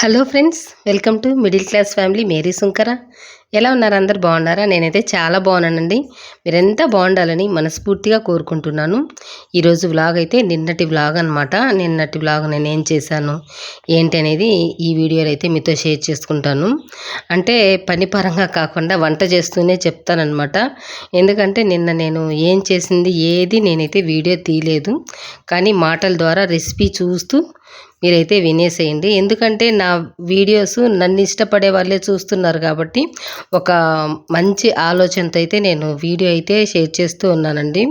Hello friends welcome to middle class family. Mary Sunkara. ఎలా ఉన్నారు? అందరు బాగున్నారా? నేనైతే చాలా బాగున్నానండి. మీరెంత బాగుండాలని మనస్ఫూర్తిగా కోరుకుంటున్నాను. ఈరోజు వ్లాగ్ అయితే నిన్నటి వ్లాగ్ అనమాట నిన్నటి వ్లాగ్ నేను ఏం చేశాను ఏంటి అనేది ఈ వీడియోలో అయితే మీతో షేర్ చేసుకుంటాను. అంటే పని పరంగా కాకుండా వంట చేస్తూనే చెప్తానమాట ఎందుకంటే నిన్న నేను ఏం చేసింది ఏది నేనైతే వీడియో తీయలేదు కానీ మాటల ద్వారా రెసిపీ చూస్తూ మీరైతే వినేసేయండి. ఎందుకంటే నా వీడియోస్ నన్ను ఇష్టపడే వాళ్ళే చూస్తున్నారు కాబట్టి ఒక మంచి ఆలోచనతో అయితే నేను వీడియో అయితే షేర్ చేస్తూ ఉన్నానండి.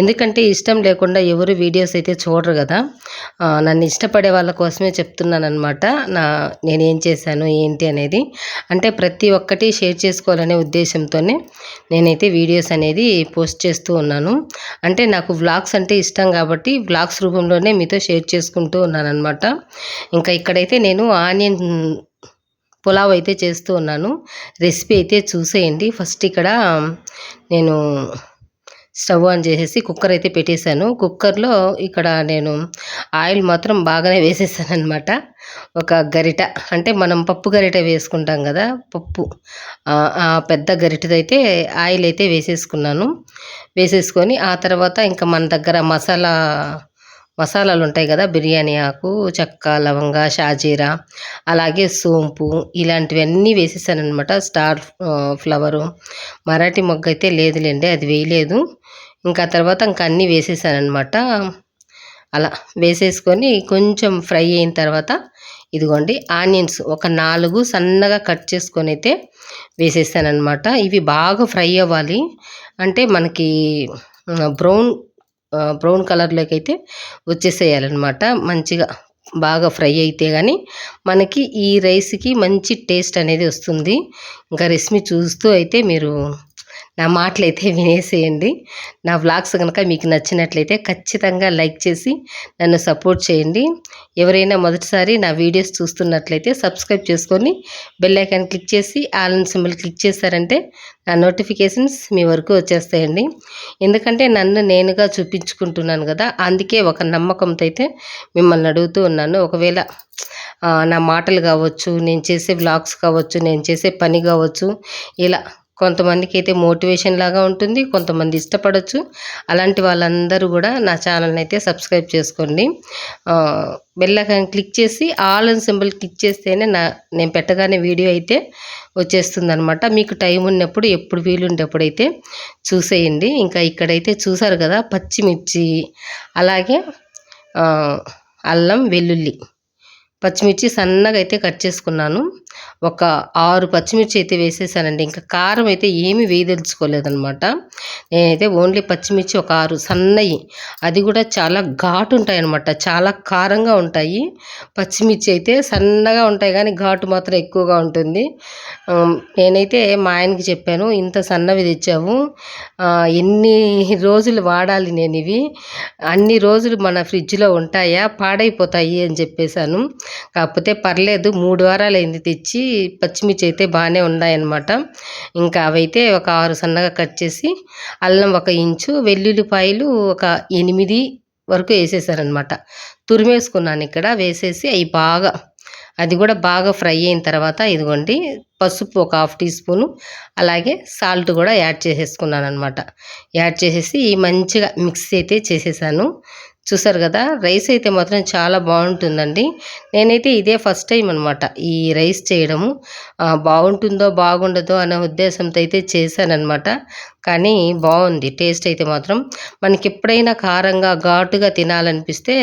ఎందుకంటే ఇష్టం లేకుండా ఎవరు వీడియోస్ అయితే చూడరు కదా. నన్ను ఇష్టపడే వాళ్ళ కోసమే చెప్తున్నాను అనమాట నా నేను ఏం చేశాను ఏంటి అనేది. అంటే ప్రతి ఒక్కటి షేర్ చేసుకోవాలనే ఉద్దేశంతోనే నేనైతే వీడియోస్ అనేది పోస్ట్ చేస్తూ ఉన్నాను. అంటే నాకు వ్లాగ్స్ అంటే ఇష్టం కాబట్టి వ్లాగ్స్ రూపంలోనే మీతో షేర్ చేసుకుంటూ ఉన్నాను అనమాట ఇంకా ఇక్కడైతే నేను ఆనియన్ పులావ్ అయితే చేస్తూ ఉన్నాను. రెసిపీ అయితే చూసేయండి. ఫస్ట్ ఇక్కడ నేను స్టవ్ ఆన్ చేసేసి కుక్కర్ అయితే పెట్టేశాను. కుక్కర్లో ఇక్కడ నేను ఆయిల్ మాత్రం బాగానే వేసేసాను అనమాట ఒక గరిట అంటే మనం పప్పు గరిట వేసుకుంటాం కదా పప్పు ఆ పెద్ద గరిటదైతే ఆయిల్ అయితే వేసేసుకున్నాను. వేసేసుకొని ఆ తర్వాత ఇంకా మన దగ్గర మసాలా మసాలాలు ఉంటాయి కదా బిర్యానీ ఆకు చెక్క లవంగ షాజీరా అలాగే సోంపు ఇలాంటివన్నీ వేసేసానమాట అనమాట స్టార్ ఫ్లవరు. మరాఠీ మొగ్గ అయితే లేదులేండి అది వేయలేదు. ఇంకా తర్వాత ఇంకా అన్నీ వేసేసానమాట అలా వేసేసుకొని కొంచెం ఫ్రై అయిన తర్వాత ఇదిగోండి ఆనియన్స్ ఒక నాలుగు సన్నగా కట్ చేసుకొని అయితే వేసేసానమాట ఇవి బాగా ఫ్రై అవ్వాలి. అంటే మనకి బ్రౌన్ బ్రౌన్ కలర్లోకి అయితే వచ్చేసేయాలన్నమాట. మంచిగా బాగా ఫ్రై అయితే కానీ మనకి ఈ రైస్కి మంచి టేస్ట్ అనేది వస్తుంది. ఇంకా రెసిపీ చూస్తూ అయితే మీరు నా మాటలైతే వినేసేయండి. నా వ్లాగ్స్ కనుక మీకు నచ్చినట్లయితే ఖచ్చితంగా లైక్ చేసి నన్ను సపోర్ట్ చేయండి. ఎవరైనా మొదటిసారి నా వీడియోస్ చూస్తున్నట్లయితే సబ్స్క్రైబ్ చేసుకొని బెల్ ఐకాన్ క్లిక్ చేసి ఆల్ సింబల్ క్లిక్ చేశారంటే నా నోటిఫికేషన్స్ మీ వరకు వచ్చేస్తాయండి. ఎందుకంటే నన్ను నేనుగా చూపించుకుంటున్నాను కదా అందుకే ఒక నమ్మకంతో అయితే మిమ్మల్ని అడుగుతూ ఉన్నాను. ఒకవేళ నా మాటలు కావచ్చు నేను చేసే వ్లాగ్స్ కావచ్చు నేను చేసే పని కావచ్చు ఇలా కొంతమందికి అయితే మోటివేషన్ లాగా ఉంటుంది కొంతమంది ఇష్టపడవచ్చు అలాంటి వాళ్ళందరూ కూడా నా ఛానల్ని అయితే సబ్స్క్రైబ్ చేసుకోండి. బెల్లకాన్ని క్లిక్ చేసి ఆల్ అండ్ సింబల్ క్లిక్ చేస్తేనే నా నేను పెట్టగానే వీడియో అయితే వచ్చేస్తుంది అనమాట మీకు టైం ఉన్నప్పుడు ఎప్పుడు వీలుండేప్పుడు అయితే చూసేయండి. ఇంకా ఇక్కడైతే చూసారు కదా పచ్చిమిర్చి అలాగే అల్లం వెల్లుల్లి. పచ్చిమిర్చి సన్నగా అయితే కట్ చేసుకున్నాను. ఒక ఆరు పచ్చిమిర్చి అయితే వేసేసానండి. ఇంకా కారం అయితే ఏమీ వేయదలుచుకోలేదనమాట నేనైతే ఓన్లీ పచ్చిమిర్చి ఒక ఆరు సన్నయి. అది కూడా చాలా ఘాటు ఉంటాయి అనమాట చాలా కారంగా ఉంటాయి. పచ్చిమిర్చి అయితే సన్నగా ఉంటాయి కానీ ఘాటు మాత్రం ఎక్కువగా ఉంటుంది. నేనైతే మా ఆయనకి చెప్పాను ఇంత సన్నవి తెచ్చావు. ఎన్ని రోజులు వాడాలి నేను ఇవి? అన్ని రోజులు మన ఫ్రిడ్జ్లో ఉంటాయా? పాడైపోతాయి అని చెప్పేశాను. కాకపోతే పర్లేదు మూడు వారాలు అయింది తెచ్చి పచ్చిమిర్చి అయితే బాగానే ఉన్నాయన్నమాట ఇంకా అవైతే ఒక ఆరు సన్నగా కట్ చేసి అల్లం ఒక ఇంచు వెల్లుల్లిపాయలు ఒక ఎనిమిది వరకు వేసేసారనమాట తురిమేసుకున్నాను ఇక్కడ వేసేసి అవి బాగా అది కూడా బాగా ఫ్రై అయిన తర్వాత ఇదిగోండి పసుపు ఒక హాఫ్ టీ స్పూను అలాగే సాల్ట్ కూడా యాడ్ చేసేసుకున్నాను అనమాట యాడ్ చేసేసి మంచిగా మిక్స్ అయితే చేసేసాను. చూసారు కదా? రైస్ అయితే మాత్రం చాలా బాగుంటుందండి. నేనైతే ఇదే ఫస్ట్ టైం అనమాట ఈ రైస్ చేయడము. బాగుంటుందో బాగుండదో అనే ఉద్దేశంతో అయితే చేశానమాట కానీ బాగుంది టేస్ట్ అయితే మాత్రం. మనకి ఎప్పుడైనా కారంగా ఘాటుగా తినాలనిపిస్తే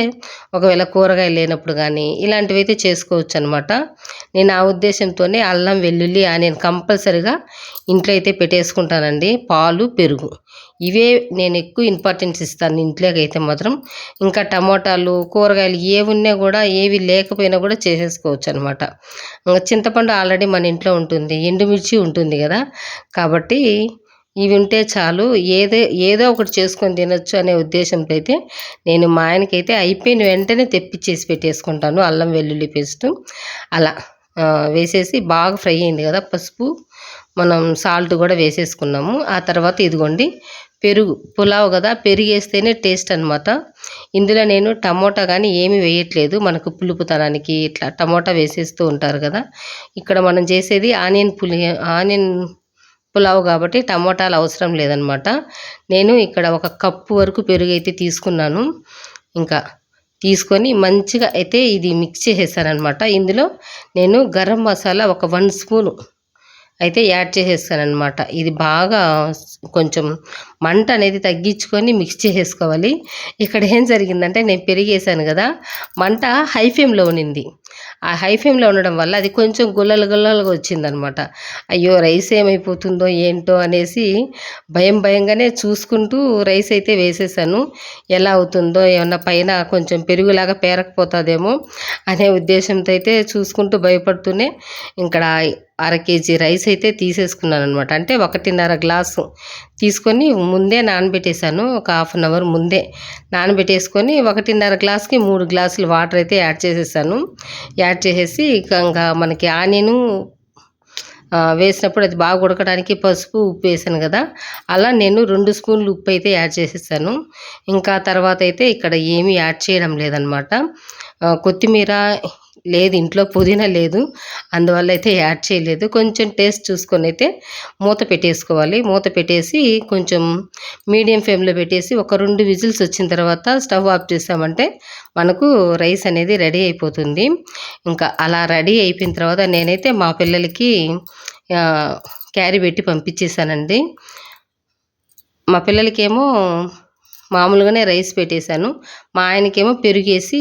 ఒకవేళ కూరగాయలు లేనప్పుడు కానీ ఇలాంటివి అయితే చేసుకోవచ్చు అనమాట నేను ఆ ఉద్దేశంతోనే అల్లం వెల్లుల్లి ఆనియన్ కంపల్సరిగా ఇంట్లో అయితే పెట్టేసుకుంటానండి. పాలు పెరుగు. ఇవే నేను ఎక్కువ ఇంపార్టెన్స్ ఇస్తాను ఇంట్లోకి అయితే మాత్రం. ఇంకా టమోటాలు కూరగాయలు ఏవి ఉన్నా కూడా ఏవి లేకపోయినా కూడా చేసేసుకోవచ్చు అనమాట ఇంకా చింతపండు ఆల్రెడీ మన ఇంట్లో ఉంటుంది ఎండుమిర్చి ఉంటుంది కదా. కాబట్టి ఇవి ఉంటే చాలు. ఏదే ఏదో ఒకటి చేసుకొని తినొచ్చు అనే ఉద్దేశంతో అయితే నేను మా ఆయనకైతే అయిపోయిన వెంటనే తెప్పించేసి పెట్టేసుకుంటాను అల్లం వెల్లుల్లి పేస్ట్. అలా వేసేసి బాగా ఫ్రై అయింది కదా పసుపు. మనం సాల్ట్ కూడా వేసేసుకున్నాము. ఆ తర్వాత ఇదిగోండి పెరుగు పులావ్ కదా పెరుగు వేస్తేనే టేస్ట్ అనమాట ఇందులో నేను టమోటా కానీ ఏమీ వేయట్లేదు. మనకు పులుపుతనానికి ఇట్లా టమోటా వేసేస్తూ ఉంటారు కదా. ఇక్కడ మనం చేసేది ఆనియన్ పులి ఆనియన్ పులావ్ కాబట్టి టమోటాలు అవసరం లేదనమాట నేను ఇక్కడ ఒక కప్పు వరకు పెరుగు అయితే తీసుకున్నాను. ఇంకా తీసుకొని మంచిగా అయితే ఇది మిక్స్ చేసేసానమాట ఇందులో నేను గరం మసాలా ఒక వన్ స్పూను అయితే యాడ్ చేసేస్తానమాట ఇది బాగా కొంచెం మంట అనేది తగ్గించుకొని మిక్స్ చేసేసుకోవాలి. ఇక్కడ ఏం జరిగిందంటే నేను పెరిగేసాను కదా మంట హై ఫ్లేమ్లో ఉన్నింది. ఆ హై ఫ్లేమ్లో ఉండడం వల్ల అది కొంచెం గుల్లలు గుల్లలుగా వచ్చిందనమాట. అయ్యో రైస్ ఏమైపోతుందో ఏంటో అనేసి భయం భయంగానే చూసుకుంటూ రైస్ అయితే వేసేసాను. ఎలా అవుతుందో ఏమన్నా పైన కొంచెం పెరుగులాగా పేరకపోతుందేమో అనే ఉద్దేశంతో అయితే చూసుకుంటూ భయపడుతూనే ఇక్కడ అర కేజీ రైస్ అయితే తీసేసుకున్నాను అనమాట అంటే ఒకటిన్నర గ్లాసు తీసుకొని ముందే నానబెట్టేశాను. ఒక హాఫ్ అన్ అవర్ ముందే నానబెట్టేసుకొని ఒకటిన్నర గ్లాస్కి మూడు గ్లాసులు వాటర్ అయితే యాడ్ చేసేసాను. యాడ్ చేసేసి ఇంకా మనకి ఆనియను వేసినప్పుడు అది బాగా ఉడకడానికి పసుపు ఉప్పు వేసాను కదా. అలా నేను రెండు స్పూన్లు ఉప్పు అయితే యాడ్ చేసేసాను. ఇంకా తర్వాత అయితే ఇక్కడ ఏమీ యాడ్ చేయడం లేదనమాట కొత్తిమీర లేదు ఇంట్లో పుదీనా లేదు. అందువల్ల అయితే యాడ్ చేయలేదు. కొంచెం టేస్ట్ చూసుకొని అయితే మూత పెట్టేసుకోవాలి. మూత పెట్టేసి కొంచెం మీడియం ఫ్లేమ్లో పెట్టేసి ఒక రెండు విజిల్స్ వచ్చిన తర్వాత స్టవ్ ఆఫ్ చేసామంటే మనకు రైస్ అనేది రెడీ అయిపోతుంది. ఇంకా అలా రెడీ అయిపోయిన తర్వాత నేనైతే మా పిల్లలకి క్యారీ పెట్టి పంపించేసానండి మా పిల్లలకేమో మామూలుగానే రైస్ పెట్టేశాను. మా ఆయనకేమో పెరుగేసి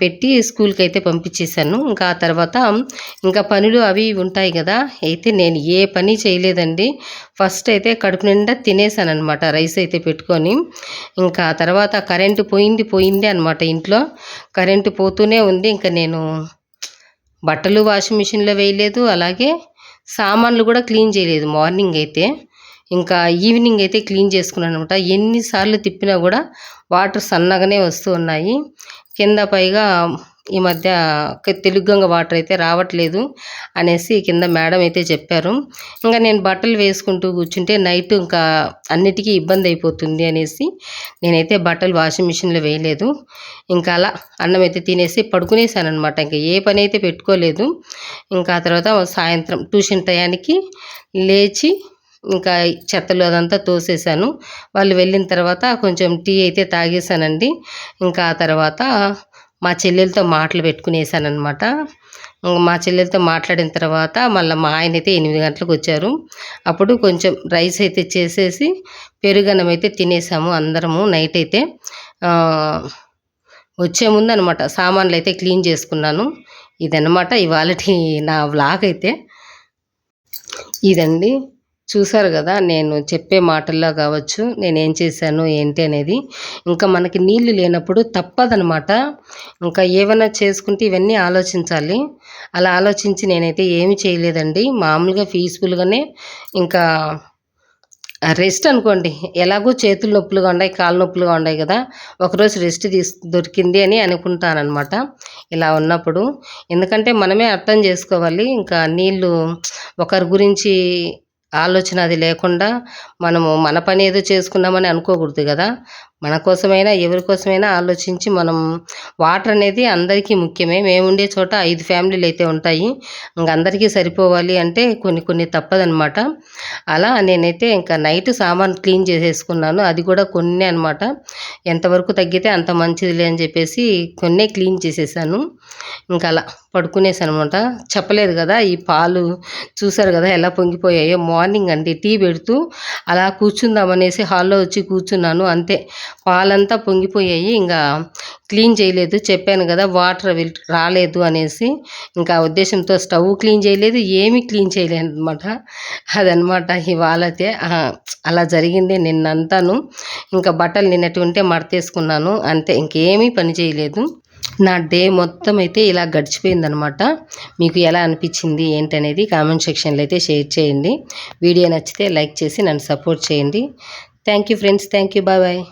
పెట్టి స్కూల్కి అయితే పంపించేశాను. ఇంకా ఆ తర్వాత ఇంకా పనులు అవి ఉంటాయి కదా అయితే నేను ఏ పని చేయలేదండి. ఫస్ట్ అయితే కడుపు నిండా తినేసాను అనమాట రైస్ అయితే పెట్టుకొని. ఇంకా తర్వాత కరెంటు పోయింది పోయింది అనమాట ఇంట్లో. కరెంటు పోతూనే ఉంది ఇంకా నేను బట్టలు వాషింగ్ మిషన్లో వేయలేదు అలాగే సామాన్లు కూడా క్లీన్ చేయలేదు మార్నింగ్ అయితే. ఇంకా ఈవినింగ్ అయితే క్లీన్ చేసుకున్నాను అనమాట ఎన్నిసార్లు తిప్పినా కూడా వాటర్ సన్నగానే వస్తూ ఉన్నాయి. కింద పైగా ఈ మధ్య తెలుగంగ వాటర్ అయితే రావట్లేదు అనేసి కింద మేడం అయితే చెప్పారు. ఇంకా నేను బట్టలు వేసుకుంటూ కూర్చుంటే నైట్ ఇంకా అన్నిటికీ ఇబ్బంది అయిపోతుంది అనేసి నేనైతే బట్టలు వాషింగ్ మిషన్లో వేయలేదు. ఇంకా అలా అన్నం అయితే తినేసి పడుకునేసాను అనమాట ఇంకా ఏ పని అయితే పెట్టుకోలేదు. ఇంకా ఆ తర్వాత సాయంత్రం ట్యూషన్ టయానికి లేచి ఇంకా చెత్తలు అదంతా తోసేసాను. వాళ్ళు వెళ్ళిన తర్వాత కొంచెం టీ అయితే తాగేసానండి. ఇంకా ఆ తర్వాత మా చెల్లెలతో మాటలు పెట్టుకునేసాను అనమాట మా చెల్లెలతో మాట్లాడిన తర్వాత మళ్ళీ మా ఆయన అయితే ఎనిమిది గంటలకు వచ్చారు. అప్పుడు కొంచెం రైస్ అయితే చేసేసి పెరుగన్నం అయితే తినేసాము అందరము నైట్ అయితే. వచ్చే అనమాట సామాన్లు అయితే క్లీన్ చేసుకున్నాను. ఇదనమాట ఇవాళ నా వ్లాగ్ అయితే. ఇదండి. చూసారు కదా నేను చెప్పే మాటల్లో కావచ్చు నేనేం చేశాను ఏంటి అనేది. ఇంకా మనకి నీళ్ళు లేనప్పుడు తప్పదనమాట ఇంకా ఏమైనా చేసుకుంటే ఇవన్నీ ఆలోచించాలి. అలా ఆలోచించి నేనైతే ఏమి చేయలేదండి. మామూలుగా పీస్ఫుల్గానే ఇంకా రెస్ట్ అనుకోండి. ఎలాగో చేతులు నొప్పులుగా ఉన్నాయి కాళ్ళు నొప్పులుగా ఉన్నాయి కదా ఒకరోజు రెస్ట్ తీసు దొరికింది అని అనుకుంటానమాట ఇలా ఉన్నప్పుడు. ఎందుకంటే మనమే అర్థం చేసుకోవాలి. ఇంకా నీళ్ళు ఒకరి గురించి ఆలోచన అది లేకుండా మనము మన పని ఏదో చేసుకున్నామని అనుకోకూడదు కదా. మన కోసమైనా ఎవరి కోసమైనా ఆలోచించి మనం వాటర్ అనేది అందరికీ ముఖ్యమే. మేము ఉండే చోట ఐదు ఫ్యామిలీలు అయితే ఉంటాయి. ఇంక అందరికీ సరిపోవాలి అంటే కొన్ని కొన్ని తప్పదనమాట అలా నేనైతే ఇంకా నైట్ సామాన్ క్లీన్ చేసేసుకున్నాను. అది కూడా కొన్ని అనమాట ఎంతవరకు తగ్గితే అంత మంచిదిలే అని చెప్పేసి కొన్నే క్లీన్ చేసేసాను. ఇంకా అలా పడుకునేసాను అనమాట చెప్పలేదు కదా ఈ పాలు చూసారు కదా ఎలా పొంగిపోయాయో. మార్నింగ్ అండి టీ పెడుతూ అలా కూర్చుందామనేసి హాల్లో వచ్చి కూర్చున్నాను. అంతే. పాలంతా పొంగిపోయాయి. ఇంకా క్లీన్ చేయలేదు. చెప్పాను కదా వాటర్ రాలేదు అనేసి. ఇంకా ఉద్దేశంతో స్టవ్ క్లీన్ చేయలేదు. ఏమీ క్లీన్ చేయలేదు అనమాట అదనమాట ఇవాళతే అలా జరిగింది నిన్నంతాను. ఇంకా బట్టలు నిన్నటి ఉంటే మడతేసుకున్నాను. అంతే. ఇంకేమీ పని చేయలేదు. నా డే మొత్తం అయితే ఇలా గడిచిపోయిందనమాట మీకు ఎలా అనిపించింది ఏంటనేది కామెంట్ సెక్షన్లో అయితే షేర్ చేయండి. వీడియో నచ్చితే లైక్ చేసి నన్ను సపోర్ట్ చేయండి. Thank you friends thank you bye bye.